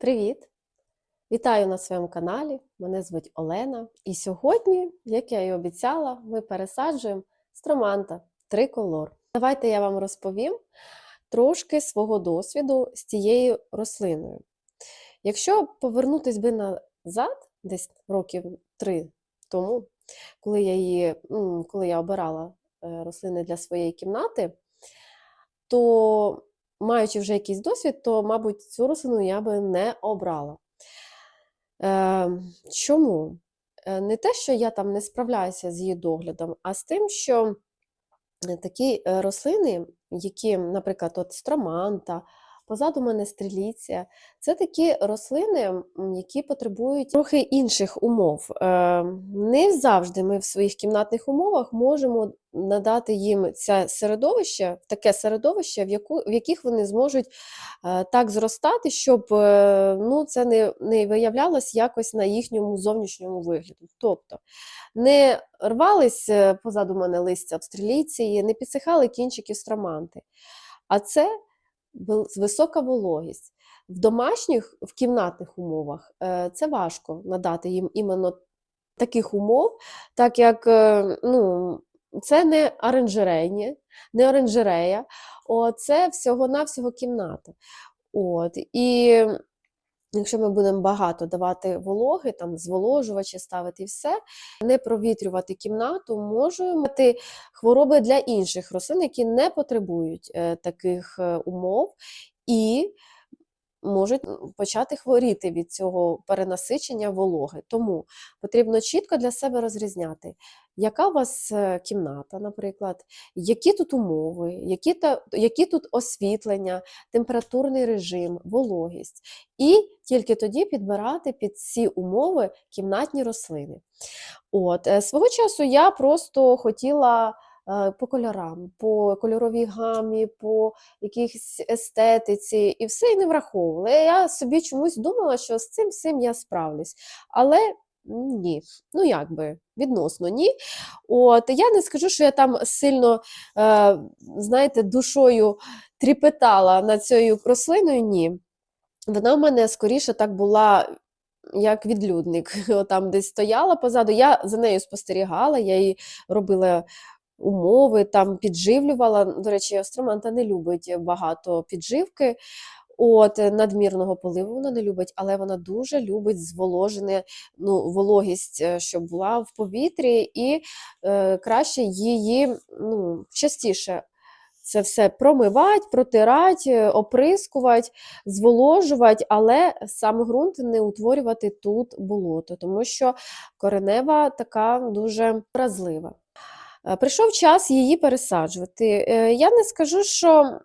Привіт! Вітаю на своєму каналі. Мене звуть Олена. І сьогодні, як я і обіцяла, ми пересаджуємо строманта триколор. Давайте я вам розповім трошки свого досвіду з цією рослиною. Якщо повернутись би назад, десь років три тому, коли я її, коли я обирала е, рослини для своєї кімнати, то маючи вже якийсь досвід, то, мабуть, цю рослину я би не обрала. Е, чому? Не те, що я там не справляюся з її доглядом, а з тим, що е, такі е, рослини, які, наприклад, от строманта, позаду мене стріліція, це такі рослини, які потребують трохи інших умов. Е, Не завжди ми в своїх кімнатних умовах можемо надати їм це середовище, таке середовище, в, яку, в яких вони зможуть е, так зростати, щоб е, ну, це не, не виявлялось якось на їхньому зовнішньому вигляді. Тобто не рвались позаду мене листя австралійці, не підсихали кінчики строманти. А це висока вологість. В домашніх, в кімнатних умовах е, це важко надати їм іменно таких умов, так як е, ну, це не оранжерейні, не оранжерея, це всього-навсього кімната. От, і якщо ми будемо багато давати вологи, там зволожувачі ставити і все, не провітрювати кімнату, може мати хвороби для інших рослин, які не потребують е, таких е, умов, і можуть почати хворіти від цього перенасичення вологи. Тому потрібно чітко для себе розрізняти, яка у вас е, кімната, наприклад, які тут умови, які, та, які тут освітлення, температурний режим, вологість. І тільки тоді підбирати під ці умови кімнатні рослини. От, е, свого часу я просто хотіла по кольорам, по кольоровій гамі, по якихось естетиці, і все і не враховувала. Я собі чомусь думала, що з цим всім я справлюсь. Але ні, ну як би, відносно ні. От, я не скажу, що я там сильно, е, знаєте, душою тріпетала над цією рослиною, ні. Вона в мене скоріше так була як відлюдник. Там десь стояла позаду. Я за нею спостерігала, я їй робила умови, там підживлювала. До речі, Остроманта не любить багато підживки. От, е, надмірного поливу вона не любить, але вона дуже любить зволожене, ну, вологість, е, щоб була в повітрі, і е, краще її ну, частіше це все промивати, протирати, оприскувати, зволожувати, але сам ґрунт не утворювати тут болото, тому що коренева така дуже вразлива. Е, Прийшов час її пересаджувати. Е, Я не скажу, що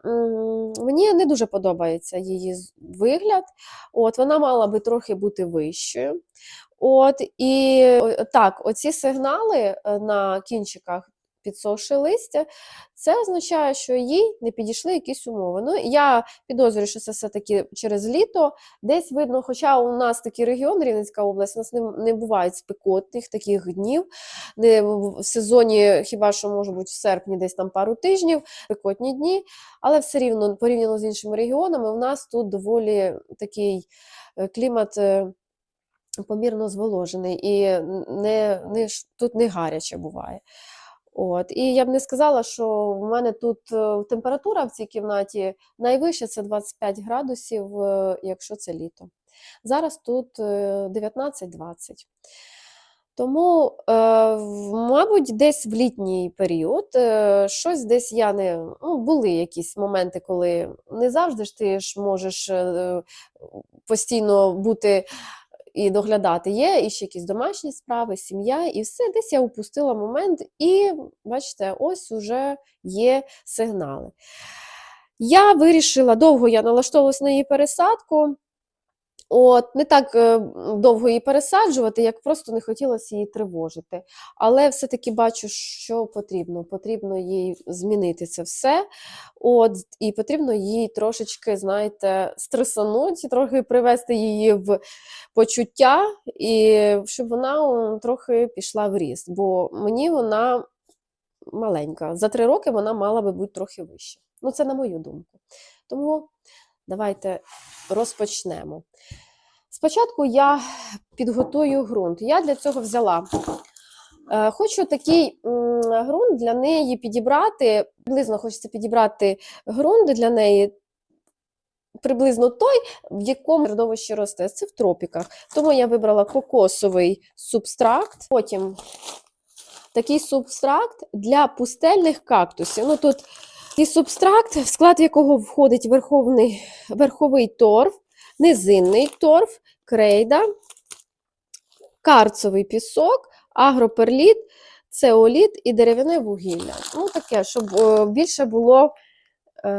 мені не дуже подобається її вигляд. От, вона мала би трохи бути вищою. От, і так, оці сигнали е, на кінчиках підсохши листя, це означає, що їй не підійшли якісь умови. Ну, я підозрюю, що це все-таки через літо. Десь видно, хоча у нас такий регіон, Рівненська область, у нас не, не бувають спекотних таких днів. Не в в сезоні, хіба що може бути в серпні, десь там пару тижнів, спекотні дні, але все рівно порівняно з іншими регіонами, у нас тут доволі такий е, клімат. е, Помірно зволожений і не, не, тут не гаряче буває. От. І я б не сказала, що в мене тут е, температура в цій кімнаті найвища це 25 градусів, е, якщо це літо. Зараз тут е, 19-20. Тому, е, мабуть, десь в літній період щось десь я не ну, були якісь моменти, коли не завжди ж ти ж можеш постійно бути і доглядати. Є і ще якісь домашні справи, сім'я, і все. Десь я упустила момент, і бачите, ось уже є сигнали. Я вирішила, довго я налаштовувалась на її пересадку. От, не так е, довго її пересаджувати, як просто не хотілося її тривожити. Але все-таки бачу, що потрібно. Потрібно їй змінити це все. От, і потрібно їй трошечки, знаєте, стресанути, трохи привести її в почуття, і щоб вона трохи пішла в ріст. Бо мені вона маленька. За три роки вона мала би бути трохи вища. Ну, це на мою думку. Тому давайте розпочнемо. Спочатку я підготую ґрунт. Я для цього взяла. е, Хочу такий ґрунт для неї підібрати. Приблизно хочеться підібрати ґрунт для неї. Приблизно той, в якому середовище росте. Це в тропіках. Тому я вибрала кокосовий субстракт. Потім такий субстракт для пустельних кактусів. Ну, тут і субстракт, в склад якого входить верховний, верховий торф, низинний торф, крейда, карцовий пісок, агроперліт, цеоліт і дерев'яне вугілля. Ну, таке, щоб е, більше було. Е,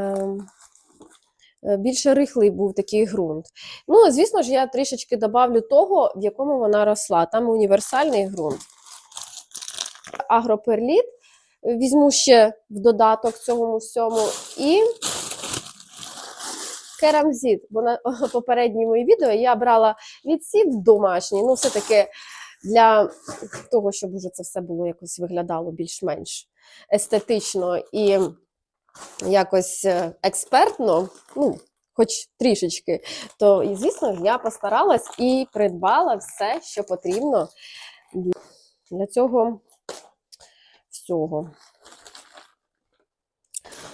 е, Більше рихлий був такий ґрунт. Ну, звісно ж, я трішечки добавлю того, в якому вона росла. Там універсальний ґрунт. Агроперліт візьму ще в додаток цьому всьому. І керамзит, бо на попередньому відео я брала відсів домашній, ну, все-таки для того, щоб уже це все було якось виглядало більш-менш естетично і якось е, експертно, ну, хоч трішечки, то, і, звісно я постаралась і придбала все, що потрібно для- для цього.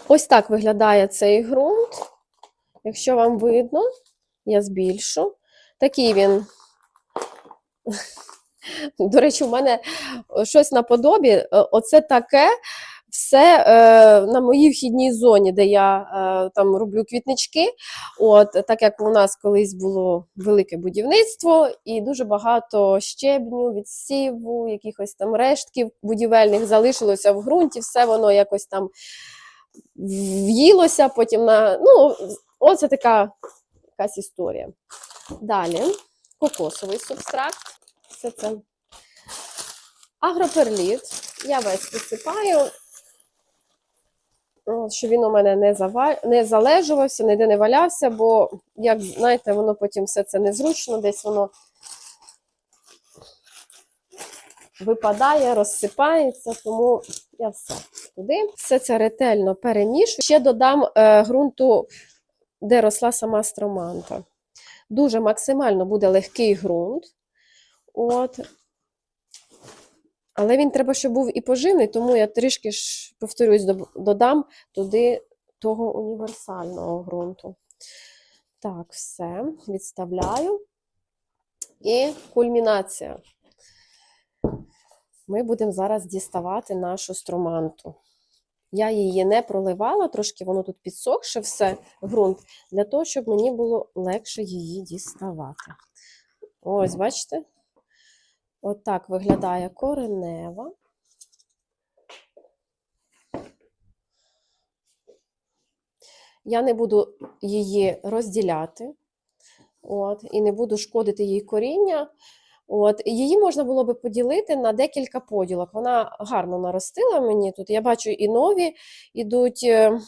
Ось так виглядає цей ґрунт. Якщо вам видно, я збільшу. Такий він. До речі, у мене щось наподобі. Оце таке все е, на моїй вхідній зоні, де я е, там роблю квітнички. От, так як у нас колись було велике будівництво, і дуже багато щебню, відсіву, якихось там рештків будівельних залишилося в ґрунті, все воно якось там в'їлося потім на. Ну, оце така якась історія. Далі кокосовий субстракт. Все це агроперліт. Я весь висипаю, щоб він у мене не, зава... не залежувався, ніде не валявся, бо, як знаєте, воно потім все це незручно, десь воно випадає, розсипається, тому я все туди. Все це ретельно перемішую. Ще додам е, ґрунту, де росла сама строманта. Дуже максимально буде легкий ґрунт. От. Але він треба, щоб був і поживний, тому я трішки ж, повторюсь, додам туди того універсального ґрунту. Так, все, відставляю. І кульмінація. Ми будемо зараз діставати нашу строманту. Я її не проливала, трошки воно тут підсохше все, ґрунт, для того, щоб мені було легше її діставати. Ось, бачите? Отак виглядає коренева. Я не буду її розділяти, от, і не буду шкодити їй коріння. От, її можна було би поділити на декілька поділок. Вона гарно наростила мені тут. Я бачу і нові ідуть е,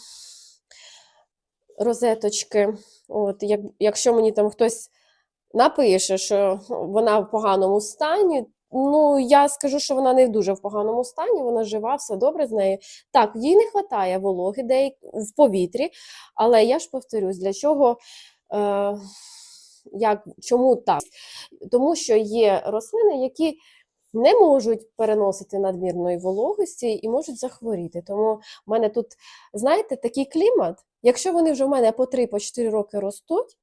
розеточки. От, як, якщо мені там хтось напише, що вона в поганому стані, ну я скажу, що вона не дуже в поганому стані, вона жива, все добре з нею. Так, їй не вистачає вологи деяк- в повітрі, але я ж повторюсь, для чого. Е, як, чому так? Тому що є рослини, які не можуть переносити надмірної вологості і можуть захворіти. Тому в мене тут, знаєте, такий клімат. Якщо вони вже в мене по 3-4 роки ростуть,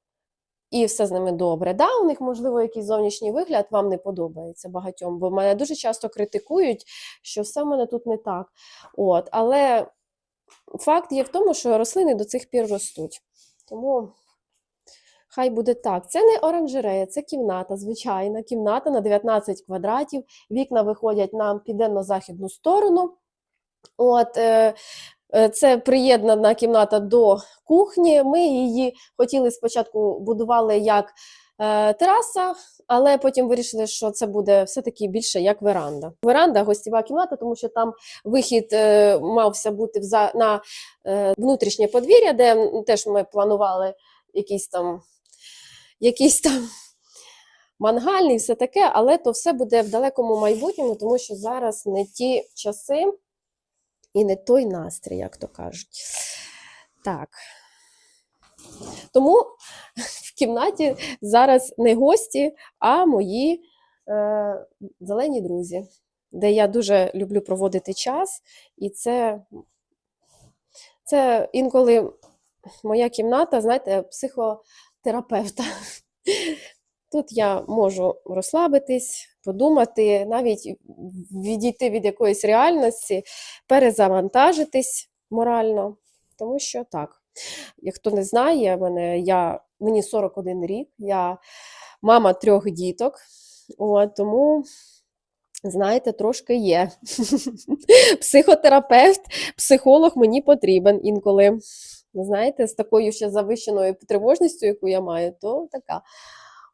і все з ними добре. Да, у них, можливо, якийсь зовнішній вигляд вам не подобається багатьом, бо мене дуже часто критикують, що все в мене тут не так. От, але факт є в тому, що рослини до цих пір ростуть. Тому хай буде так. Це не оранжерея, це кімната, звичайна кімната на 19 квадратів. Вікна виходять на південно-західну сторону. От, е, це приєднана кімната до кухні. Ми її хотіли спочатку будували як е, тераса, але потім вирішили, що це буде все-таки більше як веранда. Веранда гостєва кімната, тому що там вихід е, мався бути на е, внутрішнє подвір'я, де теж ми планували якісь там, якісь там мангальні, все таке, але то все буде в далекому майбутньому, тому що зараз не ті часи і не той настрій, як то кажуть. Так. Тому в кімнаті зараз не гості, а мої е, зелені друзі, де я дуже люблю проводити час. І це, це інколи моя кімната, знаєте, психотерапевта. Тут я можу розслабитись, подумати, навіть відійти від якоїсь реальності, перезавантажитись морально. Тому що так, як хто не знає, мене, я, мені 41 рік, я мама трьох діток, от, тому, знаєте, трошки є. Психотерапевт, психолог мені потрібен інколи. Знаєте, з такою ще завищеною тривожністю, яку я маю, то така.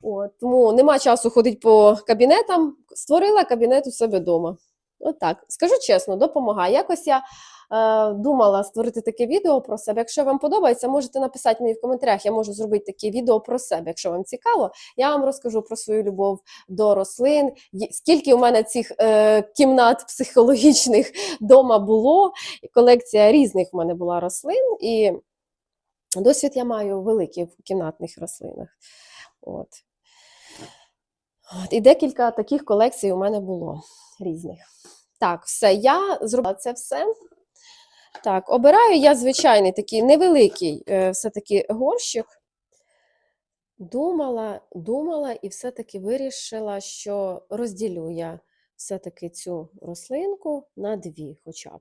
От, тому нема часу ходити по кабінетам, створила кабінет у себе вдома. От так. Скажу чесно, допомагає. Якось я е, думала створити таке відео про себе. Якщо вам подобається, можете написати мені в коментарях. Я можу зробити таке відео про себе. Якщо вам цікаво, я вам розкажу про свою любов до рослин, скільки у мене цих е, кімнат психологічних вдома було. Колекція різних в мене була рослин, і досвід я маю великий в кімнатних рослинах. От. От, і декілька таких колекцій у мене було різних. Так, все, я зробила це все. Так, обираю я звичайний такий невеликий е, все-таки горщик. Думала, думала і все-таки вирішила, що розділю я все-таки цю рослинку на дві хоча б.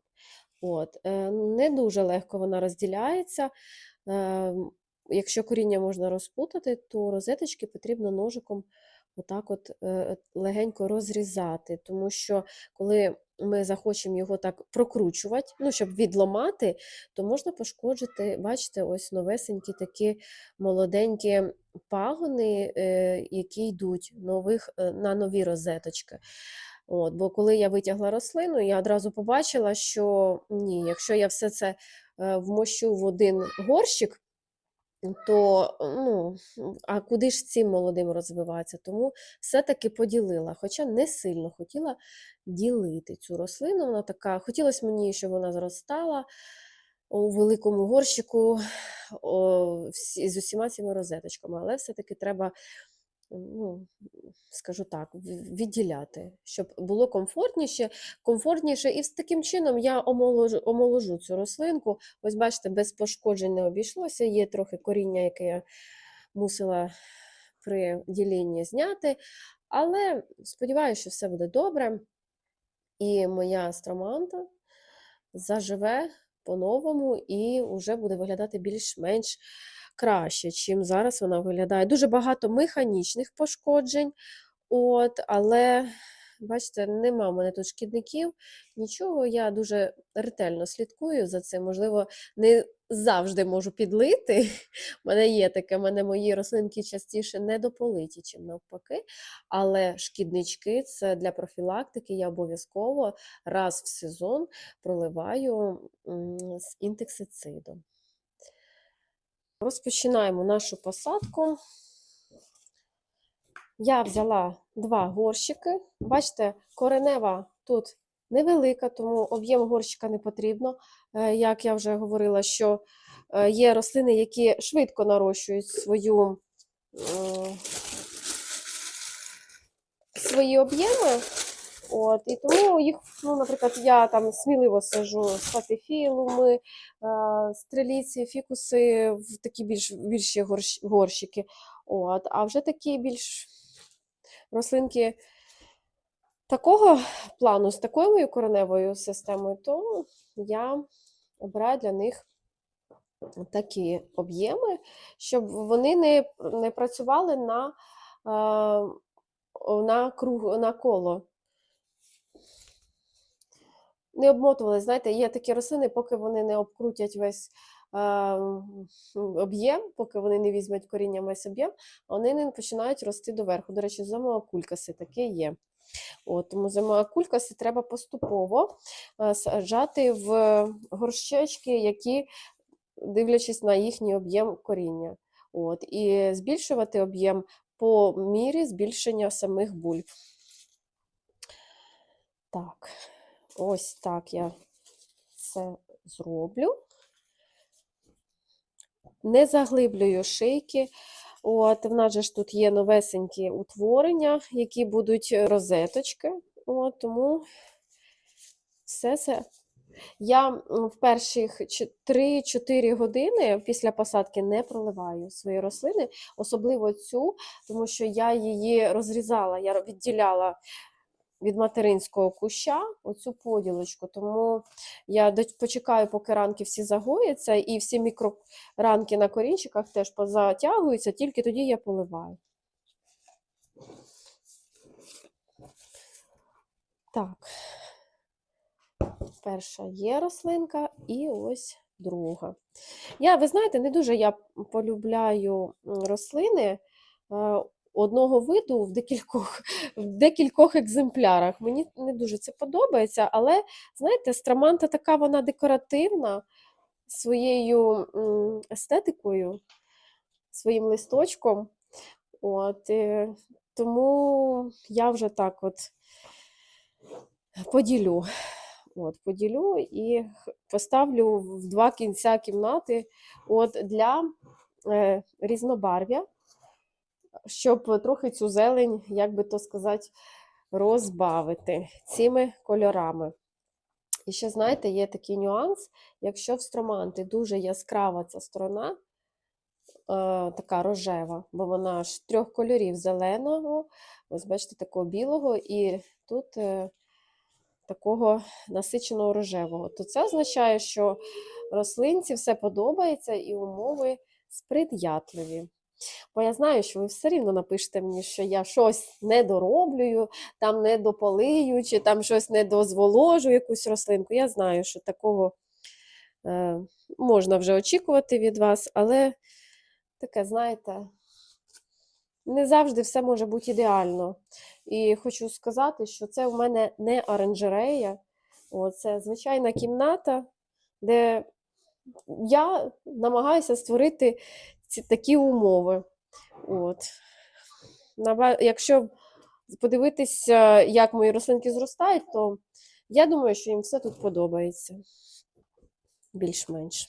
От, е, не дуже легко вона розділяється. Е, якщо коріння можна розпутати, то розеточки потрібно ножиком отак от е, легенько розрізати, тому що коли ми захочемо його так прокручувати, ну, щоб відломати, то можна пошкоджити, бачите, ось новесенькі такі молоденькі пагони, е, які йдуть нових, е, на нові розеточки. От, бо коли я витягла рослину, я одразу побачила, що ні, якщо я все це вмощу в один горщик, то ну, а куди ж цим молодим розвиватися? Тому все-таки поділила, хоча не сильно хотіла ділити цю рослину. Вона така, хотілося мені, щоб вона зростала у великому горщику о, з усіма цими розеточками, але все-таки треба, ну, скажу так, відділяти, щоб було комфортніше, комфортніше. І таким чином я омоложу, омоложу цю рослинку. Ось бачите, без пошкоджень не обійшлося. Є трохи коріння, яке я мусила при ділінні зняти. Але сподіваюся, що все буде добре. І моя строманта заживе по-новому і вже буде виглядати більш-менш краще, чим зараз вона виглядає. Дуже багато механічних пошкоджень, от, але бачите, нема в мене тут шкідників, нічого. Я дуже ретельно слідкую за цим. Можливо, не завжди можу підлити. У мене є таке, в мене мої рослинки частіше недополиті, чим навпаки. Але шкіднички це для профілактики. Я обов'язково раз в сезон проливаю з інтексицидом. Розпочинаємо нашу посадку. Я взяла два горщики. Бачите, коренева тут невелика, тому об'єм горщика не потрібно. Е, Як я вже говорила, що е, є рослини, які швидко нарощують свою, свої об'єми. От, і тому їх, ну, наприклад, я там сміливо сажу спатифілуми, е, стреліці, фікуси в такі більш більші горщ, горщики. От, а вже такі більш рослинки такого плану, з такою кореневою системою, то я обираю для них такі об'єми, щоб вони не, не працювали на, е, на, круг, на коло. Не обмотували, знаєте, є такі рослини, поки вони не обкрутять весь е, об'єм, поки вони не візьмуть корінням весь об'єм, вони не починають рости доверху. До речі, зимоакулькаси таке є. От, тому зимоакулькаси треба поступово саджати в горщечки, які, дивлячись на їхній об'єм коріння. От, і збільшувати об'єм по мірі збільшення самих бульб. Так, ось так я це зроблю. Не заглиблюю шийки, От, в нас же ж тут є новесенькі утворення, які будуть розеточки. От, тому все це. Я в перших 3-4 години після посадки не проливаю свої рослини, особливо цю, тому що я її розрізала, я відділяла від материнського куща оцю поділочку. Тому я почекаю, поки ранки всі загояться, і всі мікроранки на корінчиках теж позатягуються, тільки тоді я поливаю. Так. Перша є рослинка, і ось друга. Я, ви знаєте, не дуже я полюбляю рослини е, одного виду в декількох, в декількох екземплярах. Мені не дуже це подобається, але знаєте, страманта така вона декоративна своєю естетикою, своїм листочком. От, е, тому я вже так от поділю. От, поділю і поставлю в два кінця кімнати от, для е, різнобарв'я, щоб трохи цю зелень, як би то сказати, розбавити цими кольорами. І ще, знаєте, є такий нюанс, якщо в строманти дуже яскрава ця сторона, е, така рожева, бо вона ж трьох кольорів зеленого, ось бачите, такого білого, і тут е, такого насиченого рожевого, то це означає, що рослинці все подобається і умови сприятливі. Бо я знаю, що ви все рівно напишете мені, що я щось не дороблюю, там не дополию, чи там щось не дозволожу якусь рослинку. Я знаю, що такого е, можна вже очікувати від вас, але таке, знаєте, не завжди все може бути ідеально. І хочу сказати, що це в мене не оранжерея, це звичайна кімната, де я намагаюся створити ці такі умови. От. Якщо подивитися, як мої рослинки зростають, то я думаю, що їм все тут подобається. Більш-менш.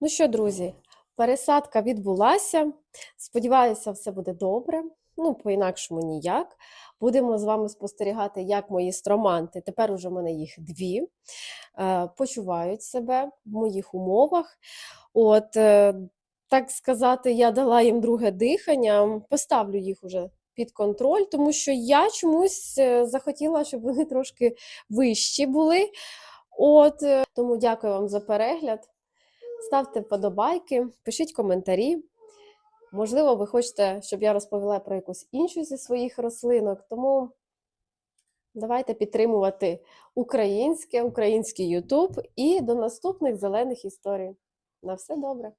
Ну що, друзі, пересадка відбулася. Сподіваюся, все буде добре. Ну, по-інакшому ніяк. Будемо з вами спостерігати, як мої строманти, тепер уже в мене їх дві, е, почувають себе в моїх умовах. От, е, так сказати, я дала їм друге дихання, поставлю їх уже під контроль, тому що я чомусь е, захотіла, щоб вони трошки вищі були. От, е, тому дякую вам за перегляд. Ставте вподобайки, пишіть коментарі. Можливо, ви хочете, щоб я розповіла про якусь іншу зі своїх рослинок, тому давайте підтримувати українське, український Ютуб і до наступних зелених історій. На все добре!